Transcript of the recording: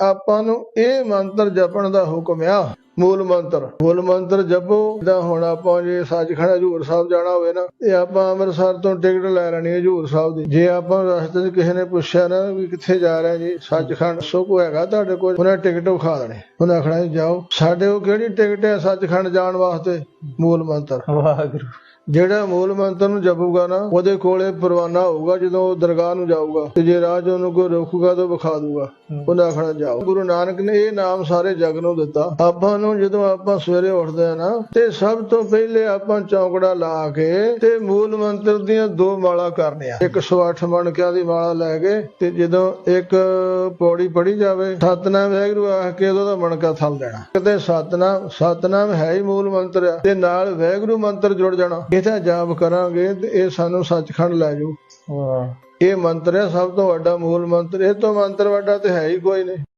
ਆਪਾਂ ਨੂੰ ਇਹ ਮੰਤਰ ਜਪਣ ਦਾ ਹੁਕਮ ਆ। ਮੂਲ ਮੰਤਰ। ਮੂਲ ਮੰਤਰ ਜਪੋ। ਜਿੱਦਾਂ ਹੁਣ ਆਪਾਂ ਜੇ ਸੱਚਖੰਡ ਹਜੂਰ ਸਾਹਿਬ ਜਾਣਾ ਹੋਵੇ ਨਾ ਤੇ ਆਪਾਂ ਅੰਮ੍ਰਿਤਸਰ ਤੋਂ ਟਿਕਟ ਲੈ ਲੈਣੀ ਹਜੂਰ ਸਾਹਿਬ ਦੀ। ਜੇ ਆਪਾਂ ਰਸਤੇ 'ਚ ਕਿਸੇ ਨੇ ਪੁੱਛਿਆ ਨਾ ਵੀ ਕਿੱਥੇ ਜਾ ਰਹੇ ਜੀ ਸੱਚਖੰਡ ਸੋ ਕੋ ਹੈਗਾ ਤੁਹਾਡੇ ਕੋਲ ਉਹਨਾਂ ਟਿਕਟ ਵਿਖਾ ਦੇਣੀ। ਉਹਨਾਂ ਆਖਣਾ ਜਾਓ। ਸਾਡੇ ਕੋਲ ਕਿਹੜੀ ਟਿਕਟ ਹੈ ਸੱਚਖੰਡ ਜਾਣ ਵਾਸਤੇ? ਮੂਲ ਮੰਤਰ। ਵਾਹਿਗੁਰੂ। ਜਿਹੜਾ ਮੂਲ ਮੰਤਰ ਨੂੰ ਜਪੂਗਾ ਨਾ ਉਹਦੇ ਕੋਲੇ ਪਰਵਾਨਾ ਹੋਊਗਾ ਜਦੋਂ ਉਹ ਦਰਗਾਹ ਨੂੰ ਜਾਊਗਾ। ਤੇ ਜੇ ਰਾਹ 'ਚ ਉਹਨੂੰ ਕੋਈ ਰੋਕੂਗਾ ਤਾਂ ਵਿਖਾ ਦੂਗਾ ਉਹਦਾ ਆਖਣਾ ਜਾਓ। ਗੁਰੂ ਨਾਨਕ ਨੇ ਇਹ ਨਾਮ ਸਾਰੇ ਜਗ ਨੂੰ ਦਿੱਤਾ। ਆਪਾਂ ਨੂੰ ਜਦੋਂ ਆਪਾਂ ਸਵੇਰੇ ਉੱਠਦੇ ਆ ਨਾ ਤੇ ਸਭ ਤੋਂ ਪਹਿਲੇ ਆਪਾਂ ਚੌਕੜਾ ਲਾ ਕੇ ਤੇ ਮੂਲ ਮੰਤਰ ਦੀਆਂ ਦੋ ਮਾਲਾ ਕਰਨੀਆਂ। 108 ਮਣਕਿਆਂ ਦੀ ਮਾਲਾ ਲੈ ਕੇ ਤੇ ਜਦੋਂ ਇੱਕ ਪੌੜੀ ਪੜੀ ਜਾਵੇ ਸਤਨਾਮ ਵਾਹਿਗੁਰੂ ਆਖ ਕੇ ਉਹਦਾ ਮਣਕਾ ਥਲ ਦੇਣਾ। ਕਿਤੇ ਸਤਨਾਮ ਸਤਨਾਮ ਹੈ ਹੀ ਮੂਲ ਮੰਤਰ ਆ ਤੇ ਨਾਲ ਵਾਹਿਗੁਰੂ ਮੰਤਰ ਜੁੜ ਜਾਣਾ। ਇਹਦਾ ਜਾਪ ਕਰਾਂਗੇ ਤੇ ਇਹ ਸਾਨੂੰ ਸੱਚਖੰਡ ਲੈ ਜਾਊ। ਵਾਹ ਇਹ ਮੰਤਰ ਹੈ ਸਭ ਤੋਂ ਵੱਡਾ ਮੂਲ ਮੰਤਰ ਇਹ ਤੋਂ ਮੰਤਰ ਵੱਡਾ ਤੇ ਹੈ ਹੀ ਕੋਈ ਨਹੀਂ।